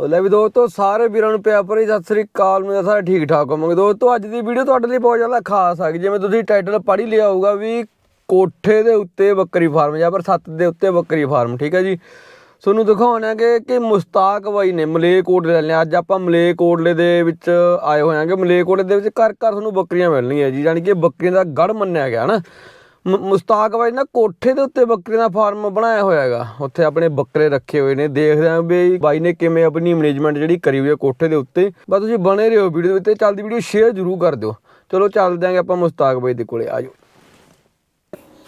ਉਹ ਲੈ ਵੀ ਦੋਸਤੋ, ਸਾਰੇ ਵੀਰਾਂ ਨੂੰ ਪਿਆਰ ਭਰੀ ਸਤਿ ਸ੍ਰੀ ਅਕਾਲ। ਮੇਰੇ ਸਾਰੇ ਠੀਕ ਠਾਕ ਹੋਵਾਂਗੇ। ਦੋਸਤੋ, ਅੱਜ ਦੀ ਵੀਡੀਓ ਤੁਹਾਡੇ ਲਈ ਬਹੁਤ ਜ਼ਿਆਦਾ ਖਾਸ ਹੈ ਜਿਵੇਂ ਤੁਸੀਂ ਟਾਈਟਲ ਪੜ੍ਹ ਹੀ ਲਿਆ ਹੋਊਗਾ ਵੀ ਕੋਠੇ ਦੇ ਉੱਤੇ ਬੱਕਰੀ ਫਾਰਮ ਜਾਂ ਪਰ ਸੱਤ ਦੇ ਉੱਤੇ ਬੱਕਰੀ ਫਾਰਮ ਠੀਕ ਹੈ ਜੀ? ਤੁਹਾਨੂੰ ਦਿਖਾਉਣਾ ਕਿ ਮੁਸਤਾਕ ਬਾਈ ਨੇ ਮਲੇਕੋਟਲੇ ਲੈ ਲਿਆ। ਅੱਜ ਆਪਾਂ ਮਲੇਕੋਟਲੇ ਦੇ ਵਿੱਚ ਆਏ ਹੋਏ ਹਾਂਗੇ ਮਲੇਕੋਟਲੇ ਦੇ ਵਿੱਚ ਘਰ ਘਰ ਤੁਹਾਨੂੰ ਬੱਕਰੀਆਂ ਮਿਲਣਗੀਆਂ ਜੀ। ਯਾਨੀ ਕਿ ਬੱਕਰੀਆਂ ਦਾ ਗੜ ਮੰਨਿਆ ਗਿਆ ਨਾ ਮੁਸਤਾਕ ਬਾਈ, ਨਾ ਕੋਠੇ ਦੇ ਉੱਤੇ ਬੱਕਰੀ ਦਾ ਫਾਰਮ ਬਣਾਇਆ ਹੋਇਆ ਹੈਗਾ। ਉੱਥੇ ਆਪਣੇ ਬੱਕਰੇ ਰੱਖੇ ਹੋਏ ਨੇ। ਦੇਖਦੇ ਆਂ ਵੀ ਬਾਈ ਨੇ ਕਿਵੇਂ ਆਪਣੀ ਮੈਨੇਜਮੈਂਟ ਜਿਹੜੀ ਕਰੀ ਹੋਈ ਹੈ ਕੋਠੇ ਦੇ ਉੱਤੇ। ਬਸ ਤੁਸੀਂ ਬਣੇ ਰਹੋ ਵੀਡੀਓ ਦੇ ਉੱਤੇ। ਚੱਲਦੀ ਵੀਡੀਓ ਸ਼ੇਅਰ ਜ਼ਰੂਰ ਕਰ ਦਿਓ। ਚਲੋ ਚੱਲਦੇ ਆਂਗੇ ਆਪਾਂ ਮੁਸਤਾਕ ਬਾਈ ਦੇ ਕੋਲੇ। ਆਜੋ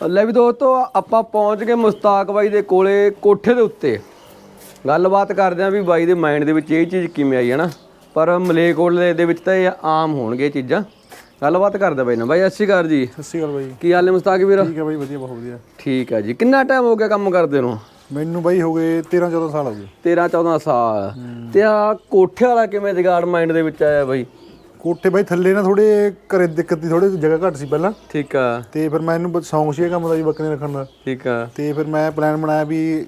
ਲੈ ਵੀ ਦੋਸਤੋ, ਆਪਾਂ ਪਹੁੰਚ ਗਏ ਮੁਸਤਾਕ ਬਾਈ ਦੇ ਕੋਲੇ ਕੋਠੇ ਦੇ ਉੱਤੇ। ਗੱਲਬਾਤ ਕਰਦੇ ਆਂ ਵੀ ਬਾਈ ਦੇ ਮਾਈਂਡ ਦੇ ਵਿੱਚ ਇਹ ਚੀਜ਼ ਕਿਵੇਂ ਆਈ ਹੈ ਨਾ ਪਰ ਮਲੇਕੋਟਲੇ ਦੇ ਵਿੱਚ ਤਾਂ ਇਹ ਆਮ ਹੋਣਗੇ ਇਹ ਚੀਜ਼ਾਂ। ਗੱਲਬਾਤ ਕਰਦੇ ਬਾਈ ਨਾਲ। ਬਾਈ ਸਤਿ ਸ਼੍ਰੀ ਅਕਾਲ ਜੀ। ਸਤਿ ਸ਼੍ਰੀ ਅਕਾਲ ਬਾਈ। ਕੀ ਹਾਲ ਹੈ ਮੁਸਤਾਕ ਵੀਰ? ਠੀਕ ਹੈ ਬਾਈ ਵਧੀਆ ਬਹੁਤ ਵਧੀਆ। ਠੀਕ ਹੈ ਜੀ। ਕਿੰਨਾ ਟਾਈਮ ਹੋ ਗਿਆ ਕੰਮ ਕਰਦੇ ਨੂੰ? ਮੈਨੂੰ ਬਾਈ ਹੋ ਗਏ 13 14 ਸਾਲ ਹੋ ਗਏ। 13 14 ਸਾਲ। ਤੇ ਆ ਕੋਠੇ ਵਾਲਾ ਕਿਵੇਂ ਜਗਾੜ ਮਾਈਂਡ ਦੇ ਵਿੱਚ ਆਇਆ ਬਾਈ? ਕੋਠੇ ਬਾਈ ਥੱਲੇ ਨਾ ਥੋੜੇ ਘਰੇ ਦਿੱਕਤ ਦੀ ਥੋੜੀ ਜਗ੍ਹਾ ਘੱਟ ਸੀ ਪਹਿਲਾਂ। ਠੀਕ ਆ। ਤੇ ਫਿਰ ਮੈਨੂੰ ਬ- ਸ਼ੌਂਕ ਸੀ ਇਹ ਕੰਮ ਦਾ ਜੀ ਬੱਕਰੇ ਰੱਖਣ ਦਾ। ਠੀਕ ਆ। ਤੇ ਫਿਰ ਮੈਂ ਪਲਾਨ ਬਣਾਇਆ ਵੀ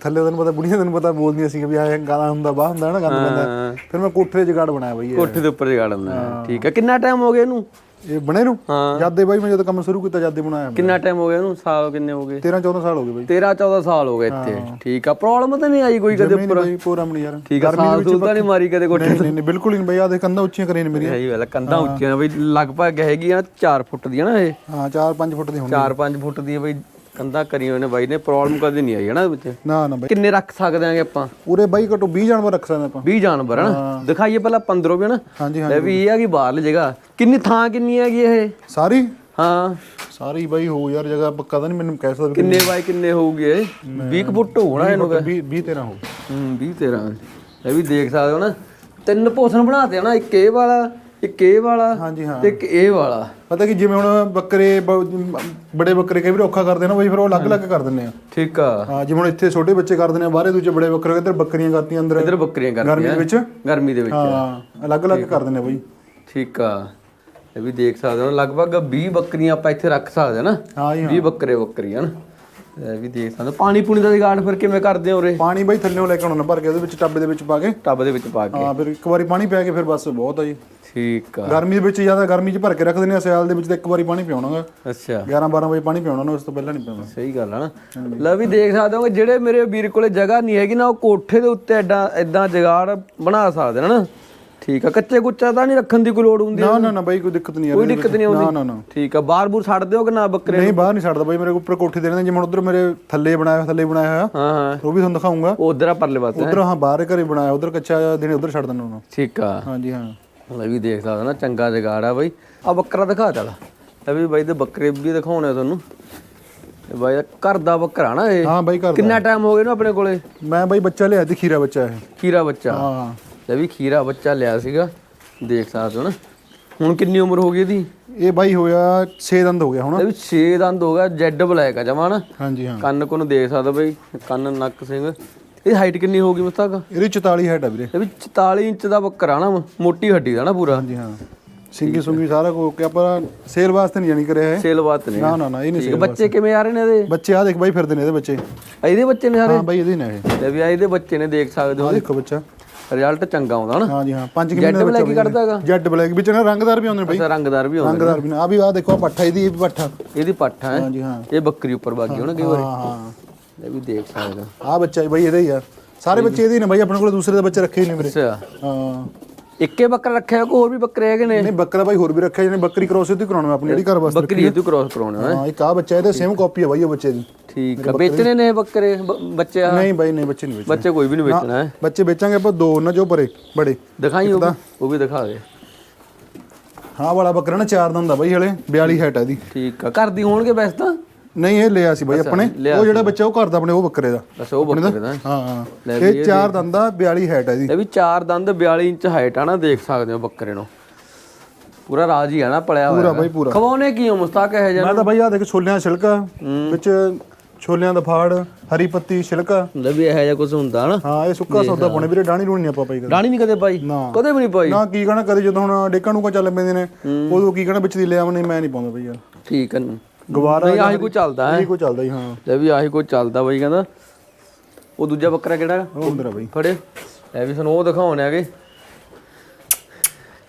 ਥੱਲੇ ਤੈਨੂੰ ਪਤਾ ਬੁੜੀਆਂ ਤੈਨੂੰ ਪਤਾ ਬੋਲਦੀਆਂ ਸੀ ਵੀ ਆਹ ਗਾਣਾ ਹੁੰਦਾ ਬਾਹ ਹੁੰਦਾ ਨਾ ਗੰਦ ਪੈਂਦਾ। ਫਿਰ ਮੈਂ ਕੋਠੇ ਦੇ ਜਗਾੜ ਬਣਾਇਆ ਬਾਈ। ਕੋਠੇ ਦੇ ਉੱਪਰ ਜਗਾੜ ਹੁੰਦਾ ਠੀਕ ਆ। ਕਿੰਨਾ ਟਾਈਮ ਹੋ ਗਿਆ ਇਹਨੂੰ? ਇਹ ਬਣੇ ਨੂੰ? ਹਾਂ। ਜਦ ਦੇ ਬਾਈ ਮੈਂ ਜਦੋਂ ਕੰਮ ਸ਼ੁਰੂ ਕੀਤਾ ਜਦ ਦੇ ਬਣਾਇਆ। ਕਿੰਨਾ ਟਾਈਮ ਹੋ ਗਿਆ ਇਹਨੂੰ? ਸਾਲ ਕਿੰਨੇ ਹੋ ਗਏ? 13 14 ਸਾਲ ਹੋ ਗਏ ਬਾਈ। 13 14 ਸਾਲ ਹੋ ਗਏ ਇੱਥੇ। ਠੀਕ ਆ। ਪ੍ਰੋਬਲਮ ਤਾਂ ਨਹੀਂ ਆਈ ਕੋਈ ਕਦੇ ਨਹੀਂ ਬਾਈ ਪ੍ਰੋਗਰਾਮ ਨਹੀਂ ਯਾਰ। ਠੀਕ ਆ ਸਾਲ ਸੂਲ ਤਾਂ ਨਹੀਂ ਮਾਰੀ ਕਦੇ ਕੋਠੇ ਨਹੀਂ ਨਹੀਂ ਨਹੀਂ, ਬਿਲਕੁਲ ਹੀ ਨਹੀਂ ਬਾਈ। ਆ ਦੇ ਕੰਧਾਂ ਉੱਚੀਆਂ ਕਰੀਆਂ ਨੇ ਮੇਰੀਆਂ। ਹੈ ਜੀ ਵੇਲਾ ਕੰਧਾਂ ਉੱਚੀਆਂ ਬਈ ਲਗਭਗ ਹੈਗੀਆਂ 4 ਫੁੱਟ ਦੀਆਂ ਨਾ ਇਹ। ਹਾਂ 4-5 ਫੁੱਟ ਦੀ ਹੋਣੀ 4-5 ਫੁੱਟ ਦੀਆਂ ਬਈ ਕੰਧਾਂ ਕਰੀਆਂ ਹੋਏ ਨੇ ਬਾਈ ਨੇ ਪ੍ਰੋਬਲਮ ਕਦੇ ਨਹੀਂ ਆਈ ਹੈ ਨਾ ਇਹਦੇ ਵਿੱਚ? ਨਾ ਨਾ ਬਾਈ। ਕਿੰਨੇ ਰੱਖ ਸਕਦੇ ਆਂਗੇ ਆਪਾਂ? ਪੂਰੇ ਬਾਈ ਘਟੋ 20 ਜਾਨਵਰ ਰੱਖ ਸਕਦੇ ਆਪਾਂ। 20 ਜਾਨਵਰ ਹਨ? ਦਿਖਾਈਏ ਪਹਿਲਾਂ 15 ਵੀ ਨਾ ਹਾਂਜੀ ਲੈ ਵੀ ਇਹ ਆ ਕਿ ਬਾਹਰਲੀ ਜਗ੍ਹਾ। ਕਿੰਨੀ ਥਾਂ ਕਿੰਨੀ ਹੈਗੀ ਇਹ? ਸਾਰੀ? ਹਾਂ। ਸਾਰੀ ਬਾਈ ਹੋ ਯਾਰ ਜਗ੍ਹਾ ਪੱਕਾ ਤਾਂ ਨਹੀਂ ਮੈਨੂੰ ਕਹਿ ਸਕਦਾ ਕਿੰਨੇ ਬਾਈ ਕਿੰਨੇ ਹੋਊਗੇ? ਇਹ 20 ਕੁ ਫੁੱਟ ਹੋਣਾ ਇਹਨੂੰ 20 20 13 ਹੋ ਹੂੰ 20 13 ਇਹ ਵੀ ਦੇਖ ਸਕਦੇ ਹੋ ਨਾ। ਤਿੰਨ ਪੋਸਣ ਬਣਾਤੇ ਆ ਨਾ ਇੱਕ ਇਹ ਵਾਲਾ। ਇੱਕ ਇਹ ਵਾਲਾ ਹਾਂਜੀ ਹਾਂ। ਤੇ ਇੱਕ ਇਹ ਵਾਲਾ। ਪਤਾ ਕਿ ਜਿਵੇਂ ਹੁਣ ਬੱਕਰੇ ਬ- ਬੜੇ ਬੱਕਰੇ ਕਈ ਵਾਰ ਔਖਾ ਕਰਦੇ ਨਾ ਬਾਈ ਫਿਰ ਉਹ ਅਲੱਗ-ਅਲੱਗ ਕਰ ਦਿੰਦੇ ਆ। ਠੀਕ ਆ। ਹਾਂ ਜਿਵੇਂ ਹੁਣ ਇੱਥੇ ਛੋਟੇ ਬੱਚੇ ਕਰ ਦਿੰਦੇ ਆ ਬਾਹਰੇ ਦੂਜੇ ਬੜੇ ਬੱਕਰੇ ਇੱਧਰ ਬੱਕਰੀਆਂ ਕਰਤੀਆਂ ਅੰਦਰ। ਇਧਰ ਬੱਕਰੀਆਂ ਗਰਮੀ ਦੇ ਵਿੱਚ। ਗਰਮੀ ਦੇ ਵਿੱਚ। ਹਾਂ ਅਲੱਗ-ਅਲੱਗ ਕਰ ਦਿੰਦੇ ਆ ਬਾਈ। ਠੀਕ ਆ। ਇਹ ਵੀ ਦੇਖ ਸਕਦੇ ਹੋ ਲਗਭਗ 20 ਬੱਕਰੀਆਂ ਆਪਾਂ ਇੱਥੇ ਰੱਖ ਸਕਦੇ ਹਾਂ ਨਾ। ਹਾਂ ਜੀ 20 ਬੱਕਰੇ ਬੱਕਰੀਆਂ ਨਾ। ਇਹ ਵੀ ਦੇਖ ਸਕਦੇ ਹੋ। ਪਾਣੀ ਪੂਣੀ ਦਾ ਜੁਗਾੜ ਫਿਰ ਕਿਵੇਂ ਕਰਦੇ ਹੋ ਉਰੇ? ਪਾਣੀ ਬਾਈ ਥੱਲੇੋਂ ਲੈ ਕੇ ਆਉਣਾ ਭਰ ਕੇ ਉਹਦੇ ਵਿੱਚ ਟੱਬ ਦੇ ਵਿੱਚ ਪਾ ਕੇ। ਟੱਬ ਦੇ ਵਿੱਚ ਪਾ ਕੇ। ਹਾਂ ਫਿਰ ਇੱਕ ਵਾਰੀ ਪਾਣੀ ਪਿਆ ਕੇ ਫਿਰ ਬਸ ਬਹੁਤ ਆ ਜੀ। ਠੀਕ ਆ। ਗਰਮੀ ਦੇ ਵਿੱਚ ਜ਼ਿਆਦਾ ਗਰਮੀ 'ਚ ਭਰ ਕੇ ਰੱਖ ਦਿੰਦੇ ਆ ਸਿਆਲ ਦੇ ਵਿੱਚ ਤਾਂ ਇੱਕ ਵਾਰੀ ਪਾਣੀ ਪਿਆਉਣਾਗਾ। ਅੱਛਾ। 11 12 ਵਜੇ ਪਾਣੀ ਪਿਆਉਣਾ ਨਾ ਉਸ ਤੋਂ ਪਹਿਲਾਂ ਨਹੀਂ ਪਿਆਉਣਾ। ਸਹੀ ਗੱਲ ਆ ਨਾ। ਲੈ ਵੀ ਦੇਖ ਸਕਦੇ ਹੋ ਕਿ ਜਿਹੜੇ ਮੇਰੇ ਵੀਰ ਕੋਲੇ ਜਗ੍ਹਾ ਨਹੀਂ ਹੈਗੀ ਨਾ ਉਹ ਕੋਠੇ ਦੇ ਉੱਤੇ ਐਡਾ ਐਦਾਂ ਜਗਾੜ ਬਣਾ ਸਕਦੇ ਨੇ ਨਾ। ਠੀਕ ਆ ਕੱਚੇ ਕੁੱਚਾ ਤਾਂ ਨਹੀਂ ਰੱਖਣ ਦੀ ਕੋਈ ਲੋੜ ਹੁੰਦੀ ਨਾ ਨਾ ਨਾ ਬਾਈ ਕੋਈ ਦਿੱਕਤ ਨਹੀਂ ਆ ਕੋਈ ਦਿੱਕਤ ਨਹੀਂ ਨਾ ਆਉਂਦੀ? ਨਾ ਨਾ ਠੀਕ ਆ ਬਾਹਰ ਬੂਰ ਛੱਡ ਦਿਓ ਕਿ ਨਾ ਬੱਕਰੇ ਨਹੀਂ ਬਾਹਰ ਨਹੀਂ ਛੱਡਦਾ ਬਾਈ ਮੇਰੇ ਉੱਪਰ ਕੋਠੀ ਦੇ ਰਹਿੰਦੇ ਜਿਵੇਂ ਉਧਰ ਮੇਰੇ ਥੱਲੇ ਬਣਾਇਆ ਥੱਲੇ ਬਣਾਇਆ ਹੋਇਆ ਹਾਂ ਹਾਂ। ਉਹ ਵੀ ਤੁਹਾਨੂੰ ਦਿਖਾਉਂਗਾ। ਉਧਰ ਆ ਪਰਲੇ ਪਾਸੇ ਉਧਰ ਹਾਂ? ਬਾਹਰ ਘਰੇ ਬਣਾਇਆ ਉਧਰ ਕੱਚਾ ਦਿਨੇ ਉਧਰ ਛੱਡ ਦਿੰਦਾ ਉਹਨੂੰ। ਠੀਕ ਆ। ਹਾਂਜੀ ਹਾਂ। ਲੈ ਵੀ ਦੇਖ ਸਕਦਾ ਨਾ ਚੰਗਾ ਜਗਾੜ ਆ ਬਾਈ। ਆ ਬੱਕਰਾ ਦਿਖਾ ਚੱਲ। ਲੈ ਵੀ ਬਾਈ ਦੇ ਬੱਕਰੇ ਵੀ ਦਿਖਾਉਣੇ ਆ ਤੁਹਾਨੂੰ। ਬਾਈ ਦਾ ਘਰ ਦਾ ਬੱਕਰਾ ਨਾ ਇਹ। ਹਾਂ ਬਾਈ ਘਰ ਕਿੰਨਾ ਟਾਈਮ ਹੋ ਗਿਆ ਇਹਨੂੰ ਆਪਣੇ ਕੋਲੇ? ਮੈਂ ਬਾਈ ਬੱਚਾ ਲਿਆ ਸੀ ਖੀਰਾ ਬੱਚਾ ਇਹ। ਖੀਰਾ ਬੱਚਾ। ਹਾਂ। ਲੈ ਵੀ ਖੀਰਾ ਬੱਚਾ ਲਿਆ ਸੀਗਾ। ਦੇਖ ਸਕਦੇ ਹੋ ਨਾ ਹੁਣ ਕਿੰਨੀ ਉਮਰ ਹੋ ਗਈ ਇਹਦੀ? ਇਹ ਬਾਈ ਹੋਇਆ 6 ਦੰਦ ਹੋ ਗਿਆ ਹੁਣ। ਲੈ ਵੀ 6 ਦੰਦ ਹੋ ਗਿਆ ਜੈਡ ਬਲੈਕ ਆ ਜਮਾ ਨਾ। ਹਾਂਜੀ ਹਾਂ। ਕੰਨ ਕੋਨ ਦੇਖ ਸਕਦਾ ਬਈ ਕੰਨ ਨੱਕ ਸਿੰਘ ਇਹ ਹਾਈਟ ਕਿੰਨੀ ਹੋ ਗਈ ਮੁਸਤਾਕ ਇਹਦੀ 44 ਹੈਟ ਆ ਵੀਰੇ। ਇਹ ਵੀ 44 ਇੰਚ ਦਾ ਬੱਕਰਾ ਨਾ ਮੋਟੀ ਹੱਡੀ ਦਾ ਨਾ ਪੂਰਾ। ਹਾਂਜੀ ਹਾਂ। ਸਿੰਗੀ ਸੁੰਗੀ ਸਾਰਾ ਕੋ ਕਿ ਆਪਾਂ ਸੇਲ ਵਾਸਤੇ ਨਹੀਂ ਜਾਣੀ ਕਰਿਆ ਹੈ ਸੇਲ ਬਾਤ ਨੇ ਨਾ ਨਾ ਨਾ ਇਹ ਨਹੀਂ ਸੇਲ ਬੱਚੇ ਕਿਵੇਂ ਆ ਰਹੇ ਨੇ ਇਹਦੇ? ਬੱਚੇ ਆ ਦੇਖ ਬਾਈ ਫਿਰਦੇ ਨੇ ਇਹਦੇ ਬੱਚੇ। ਇਹਦੇ ਬੱਚੇ ਨੇ ਸਾਰੇ? ਹਾਂ ਬਾਈ ਇਹਦੇ ਨੇ ਇਹ। ਲੈ ਵੀ ਆ ਇਹਦੇ ਬੱਚੇ ਨੇ ਦੇਖ ਸਕਦੇ ਹੋ। ਆ ਦੇਖੋ ਬੱਚਾ। ਰਿਜ਼ਲਟ ਚੰਗਾ ਆਉਂਦਾ ਨਾ। ਹਾਂਜੀ ਹਾਂ। 5 ਜੈਡ ਮਹੀਨੇ ਦਾ ਬਲੈਕ ਹੀ ਕੱਢਦਾ ਹੈਗਾ। ਜੈਡ ਬਲੈਕ ਵਿੱਚ ਨਾ ਰੰਗਦਾਰ ਵੀ ਆਉਂਦੇ ਨੇ ਬਾਈ। ਅੱਛਾ ਰੰਗਦਾਰ ਵੀ ਆਉਂਦਾ ਰੰਗਦਾਰ ਵੀ ਨੇ। ਆ ਵੀ ਆ ਦੇਖੋ ਪੱਠਾ ਇਹਦੀ ਇਹ ਪੱਠਾ। ਇਹਦੀ ਪੱਠ ਹੈ। ਹਾਂਜੀ ਹਾਂ। ਇਹ ਬੱਕਰੀ ਉੱਪਰ ਬਾਗੀ ਹੋਣਾ ਕਈ ਵਾਰੀ। ਹਾਂ ਹਾਂ। ਇਹ ਵੀ ਦੇਖ ਸਕਦੇ ਹੋ। ਆ ਬੱਚਾ ਹੀ ਬਾਈ ਇਹਦਾ ਹੀ ਆ। ਸਾਰੇ ਬੱਚੇ ਇਹਦੇ ਹੀ ਨੇ ਬਾਈ ਆਪਣੇ ਕੋਲ ਦੂਸਰੇ ਦੇ ਬੱਚੇ ਰੱਖੇ ਹੀ ਨੇ ਵੀਰੇ। ਅੱਛਾ। ਹਾਂ। ਇੱਕੇ ਬੱਕਰਾ ਰੱਖਿਆ ਕੋਈ ਹੋਰ ਵੀ ਬੱਕਰੇ ਹੈਗੇ ਨੇ? ਨਹੀਂ ਬੱਕਰਾ ਬਾਈ ਹੋਰ ਵੀ ਰੱਖਿਆ ਜਿਹਨੇ ਬੱਕਰੀ ਕ੍ਰੋਸ ਇਹਦੀ ਕਰਾਉਣਾ ਮੈਂ ਆਪਣੀ ਜਿਹੜੀ ਘਰ ਵਾਸਤੇ ਬੱਕਰੀ ਤੂੰ ਕ੍ਰੋਸ ਕਰਾਉਣੇ ਹਾਂ। ਇੱਕ ਆ ਬੱਚਾ ਇਹਦੇ ਸੇਮ ਕਾਪੀ ਆ ਬਾਈ ਉਹ ਬੱਚੇ ਦੀ। ਠੀਕ ਆ। ਵੇਚਣੇ ਨੇ ਇਹ ਬੱਕਰੇ ਬ- ਬੱਚੇ ਆ? ਨਹੀਂ ਬਾਈ ਨਹੀਂ ਬੱਚੇ ਨਹੀਂ ਵੇਚਣੇ। ਬੱਚੇ ਕੋਈ ਵੀ ਨਹੀਂ ਵੇਚਣਾ ਹੈ? ਬੱਚੇ ਵੇਚਾਂਗੇ ਆਪਾਂ ਦੋ ਉਹਨਾਂ ਜੋ ਪਰੇ ਬੜੇ। ਦਿਖਾਈ ਉਹ ਵੀ- ਉਹ ਵੀ ਦਿਖਾ ਦੇ। ਹਾਂ ਵਾਲਾ ਬੱਕਰਾ ਨਾ ਚਾਰ ਦਾ ਹੁੰਦਾ ਬਾਈ ਹਲੇ 42 ਹੈਟ ਆ ਇਹਦੀ। ਠੀਕ ਆ। ਘਰ ਦੀ ਹੋਣਗੇ ਵੈਸੇ ਤਾਂ? ਨਹੀਂ ਇਹ ਲਿਆ ਸੀ ਬਾਈ ਆਪਣੇ। ਲਿਆ ਉਹ ਜਿਹੜਾ ਬੱਚਾ ਉਹ ਘਰ ਦਾ ਆਪਣੇ ਉਹ ਬੱਕਰੇ ਦਾ। ਬਸ ਉਹ ਬੱਕਰੇ ਦਾ ਹਾਂ? ਹਾਂ ਲੈ ਇਹ ਚਾਰ ਦੰਦਾ 42 ਹੈਟ ਆ ਇਹਦੀ। ਇਹ ਵੀ ਚਾਰ ਦੰਦ 42 ਇੰਚ ਹਾਈਟ ਆ ਨਾ ਦੇਖ ਸਕਦੇ ਹੋ ਬੱਕਰੇ ਨੂੰ। ਪੂਰਾ ਰਾਜ ਹੀ ਆ ਨਾ ਪਲਿਆ ਹੋਇਆ ਪੂਰਾ ਬਾਈ ਪੂਰਾ। ਖਵਾਉਣੇ ਕੀ ਹੋ ਮੁਸਤਾਕ ਹੈ ਜਨ ਮੈਂ ਤਾਂ ਬਾਈ ਆ ਦੇਖ ਛੋਲਿਆਂ ਦਾ ਛਿਲਕਾ ਵਿੱਚ ਛੋਲਿਆਂ ਦਾ ਫਾੜ ਹਰੀ ਪੱਤੀ ਛਿਲਕਾ। ਲੈ ਵੀ ਇਹੋ ਜਿਹਾ ਕੁਝ ਹੁੰਦਾ ਨਾ। ਹਾਂ ਇਹ ਸੁੱਕਾ ਸੌਦਾ ਪਾਉਣੇ। ਵੀਰੇ ਡਾਣੀ ਰੂਣੀ ਨਹੀਂ ਆਪਾਂ ਪਾਈ ਡਾਣੀ ਨਹੀਂ ਕਦੇ ਪਾਈ? ਨਾ। ਕਦੇ ਵੀ ਨਹੀਂ ਪਾਈ? ਨਾ ਕੀ ਕਹਣਾ ਕਦੇ ਜਦੋਂ ਹੁਣ ਡੇਕਾਂ ਨੂੰ ਕੋ ਚੱਲ ਪੈਂਦੇ ਨੇ ਉਦੋਂ ਕੀ ਕਹਣਾ ਵਿੱਚ ਦੀ ਲਿਆ ਨਹੀਂ ਮੈਂ ਨਹੀਂ ਪਾਉਂਦਾ ਬਈ ਯਾਰ। ਠੀਕ ਹੈ ਗਵਾਰਾ ਨਹੀਂ ਆਹੀ ਕੋ ਚੱਲਦਾ ਹੈ। ਇਹ ਕੋ ਚੱਲਦਾ ਹੀ ਹਾਂ। ਲੈ ਵੀ ਆਹੀ ਕੋ ਚੱਲਦਾ ਬਾਈ ਕਹਿੰਦਾ। ਉਹ ਦੂਜਾ ਬੱਕਰਾ ਕਿਹੜਾ? ਉਹ ਆ ਬਈ। ਫੜੇ। ਇਹ ਵੀ ਸਾਨੂੰ ਉਹ ਦਿਖਾਉਣੇ ਹੈਗੇ।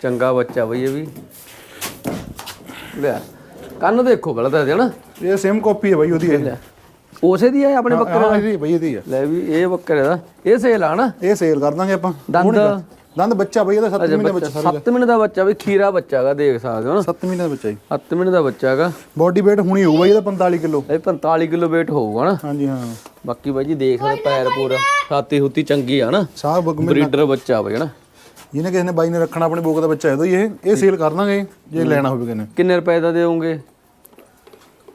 ਚੰਗਾ ਬੱਚਾ ਬਈ ਇਹ ਵੀ। ਲੈ ਕੰਨ ਦੇਖੋ ਪਹਿਲਾਂ ਤਾਂ ਇਹਦੇ ਨਾ ਇਹ ਸੇਮ ਕਾਪੀ ਹੈ ਬਾਈ ਉਹਦੀ ਇਹ। ਲੈ। ਉਸੇ ਦੀ ਹੈ ਆਪਣੇ ਬੱਕਰੇ ਹਾਂ ਇਹਦੀ ਬਾਈ ਇਹਦੀ ਆ। ਲੈ ਵੀ ਇਹ ਬੱਕਰੇ ਦਾ। ਇਹ ਸੇਲ ਆ ਨਾ? ਇਹ ਸੇਲ ਕਰ ਦਾਂਗੇ ਆਪਾਂ। ਦੰਦ? ਦੰਦ ਬੱਚਾ ਬਾਈ ਇਹਦਾ 7 ਮਹੀਨੇ ਦਾ ਬੱਚਾ ਸਾਰਾ 7 ਮਹੀਨੇ ਦਾ ਬੱਚਾ ਵੀ ਖੀਰਾ ਬੱਚਾ ਹੈਗਾ ਦੇਖ ਸਕਦੇ ਹੋ ਨਾ? 7 ਮਹੀਨੇ ਦਾ ਬੱਚਾ ਜੀ। 7 ਮਹੀਨੇ ਦਾ ਬੱਚਾ ਹੈਗਾ। ਬਾਡੀ weight ਹੁਣੀ ਹੋਊ ਬਾਈ ਇਹਦਾ 45 ਕਿਲੋ। ਇਹ 45 ਕਿਲੋ weight ਹੋਊਗਾ ਨਾ? ਹਾਂਜੀ ਹਾਂ। ਬਾਕੀ ਬਾਈ ਜੀ ਦੇਖ ਸਕਦੇ ਪੈਰ ਪੂਰਾ। ਛਾਤੀ ਹੁੱਤੀ ਚੰਗੀ ਆ ਨਾ? ਸਾਹ ਬਰੀਡਰ ਬੱਚਾ ਬਈ ਨਾ? ਜਿਹਨੇ ਕਿਸੇ ਨੇ ਬਾਈ ਨੇ ਰੱਖਣਾ ਆਪਣੇ ਬੋਕ ਦਾ ਬੱਚਾ ਇਹਦਾ ਹੀ ਇਹ ਇਹ ਸੇਲ ਕਰ ਦਾਂਗੇ ਜੇ ਲੈਣਾ ਹੋਵੇ ਕਿਸੇ ਨੇ। ਕਿੰਨੇ ਰੁਪਏ ਦਾ ਦੇਵੋਗੇ?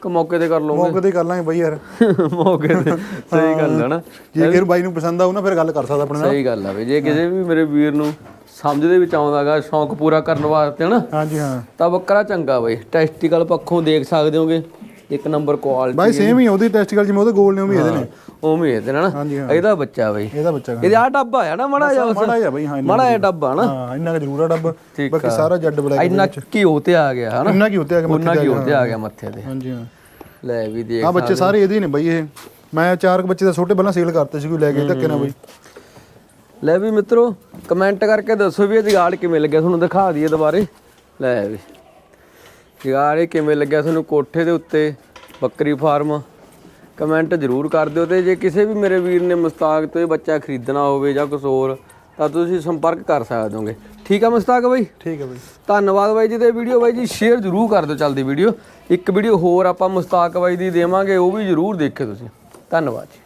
ਕਿ ਮੌਕੇ ਤੇ ਕਰ ਲਓਗੇ? ਮੌਕੇ ਤੇ ਕਰ ਲਾਂਗੇ ਬਾਈ ਯਾਰ। ਮੌਕੇ ਤੇ ਸਹੀ ਗੱਲ ਹੈ ਨਾ। ਜੇ ਕਿਸੇ ਬਾਈ ਨੂੰ ਪਸੰਦ ਆਊ ਨਾ ਫਿਰ ਗੱਲ ਕਰ ਸਕਦਾ ਆਪਣੇ ਨਾਲ। ਸਹੀ ਗੱਲ ਆ ਵੀ ਜੇ ਕਿਸੇ ਵੀ ਮੇਰੇ ਵੀਰ ਨੂੰ ਸਮਝ ਦੇ ਵਿੱਚ ਆਉਂਦਾਗਾ ਸ਼ੌਂਕ ਪੂਰਾ ਕਰਨ ਵਾਸਤੇ ਹਨਾ। ਹਾਂਜੀ ਹਾਂ। ਤਾਂ ਬੱਕਰਾ ਚੰਗਾ ਬਈ। ਟੈਸਟੀਕਲ ਪੱਖੋਂ ਦੇਖ ਸਕਦੇ ਹੋਗੇ। ਇੱਕ ਨੰਬਰ ਕੁਆਲਿਟੀ ਬਾਈ ਸੇਮ ਹੀ ਆ, ਉਹਦੀ ਟੈਸਟੀਕਲ ਜਿਵੇਂ ਉਹਦੇ ਗੋਲ ਨੇ ਉਹ ਵੀ ਇਹਦੇ ਨੇ। ਉਵੇਂ ਇਹਦੇ ਨਾਲ ਨਾ। ਹਾਂਜੀ ਹਾਂ। ਇਹਦਾ ਬੱਚਾ ਬਈ। ਇਹਦਾ ਬੱਚਾ ਇਹਦੇ ਆ ਡੱਬਾ ਆ ਨਾ ਮੜਾ ਜਾ ਮਾੜਾ ਜਿਹਾ ਬਾਈ ਹਾਂ ਇੰਨਾ- ਮੜਾ ਜਿਹਾ ਡੱਬਾ ਨਾ। ਹਾਂ ਇੰਨਾ ਕੁ ਜ਼ਰੂਰ ਆ ਡੱਬ। ਠੀਕ ਬਾਕੀ ਸਾਰਾ ਜੱਡ ਬਲੈਕ ਇੰਨਾ ਘਿਓ ਤੇ ਆ ਗਿਆ ਹਨਾ? ਇੰਨਾ ਕੀ ਹੁੰਦੇ ਆ ਕਿ ਉਹਨਾਂ ਤੇ ਆ ਗਿਆ ਮੱਥੇ ਤੇ। ਹਾਂਜੀ ਹਾਂ। ਲੈ ਵੀ ਦੇਖ ਆ ਬੱਚੇ ਸਾਰੇ ਇਹਦੇ ਹੀ ਨੇ ਬਾਈ ਇਹ। ਮੈਂ ਚਾਰ ਕੁ ਬੱਚੇ ਦਾ ਛੋਟੇ ਪਹਿਲਾਂ ਸੇਲ ਕਰਤੇ ਸੀ ਕੋਈ ਲੈ ਕੇ ਧੱਕੇ ਨਾ ਬਾਈ। ਲੈ ਵੀ ਮਿੱਤਰੋ ਕਮੈਂਟ ਕਰਕੇ ਦੱਸੋ ਵੀ ਇਹ ਜਗਾੜ ਕਿਵੇਂ ਲੱਗਿਆ ਤੁਹਾਨੂੰ ਦਿਖਾ ਦਈਏ ਦੁਬਾਰੇ। ਲੈ ਵੀ। ਜਗਾੜ ਇਹ ਕਿਵੇਂ ਲੱਗਿਆ ਤੁਹਾਨੂੰ ਕੋਠੇ ਦੇ ਉੱਤੇ ਬੱਕਰੀ ਫਾਰਮ? ਕਮੈਂਟ ਜ਼ਰੂਰ ਕਰ ਦਿਓ ਤੇ ਜੇ ਕਿਸੇ ਵੀ ਮੇਰੇ ਵੀਰ ਨੇ ਮੁਸਤਾਕ ਤੋਂ ਇਹ ਬੱਚਾ ਖਰੀਦਣਾ ਹੋਵੇ ਜਾਂ ਕੁਝ ਹੋਰ ਤਾਂ ਤੁਸੀਂ ਸੰਪਰਕ ਕਰ ਸਕਦੇ ਹੋਗੇ। ਠੀਕ ਆ ਮੁਸਤਾਕ ਬਾਈ? ਠੀਕ ਹੈ ਬਾਈ। ਧੰਨਵਾਦ ਬਾਈ ਜੀ ਤੇ ਵੀਡੀਓ ਬਾਈ ਜੀ ਸ਼ੇਅਰ ਜ਼ਰੂਰ ਕਰ ਦਿਓ ਚੱਲਦੀ ਵੀਡੀਓ ਇੱਕ ਵੀਡੀਓ ਹੋਰ ਆਪਾਂ ਮੁਸਤਾਕ ਬਾਈ ਦੀ ਦੇਵਾਂਗੇ ਉਹ ਵੀ ਜ਼ਰੂਰ ਦੇਖਿਓ ਤੁਸੀਂ। ਧੰਨਵਾਦ ਜੀ।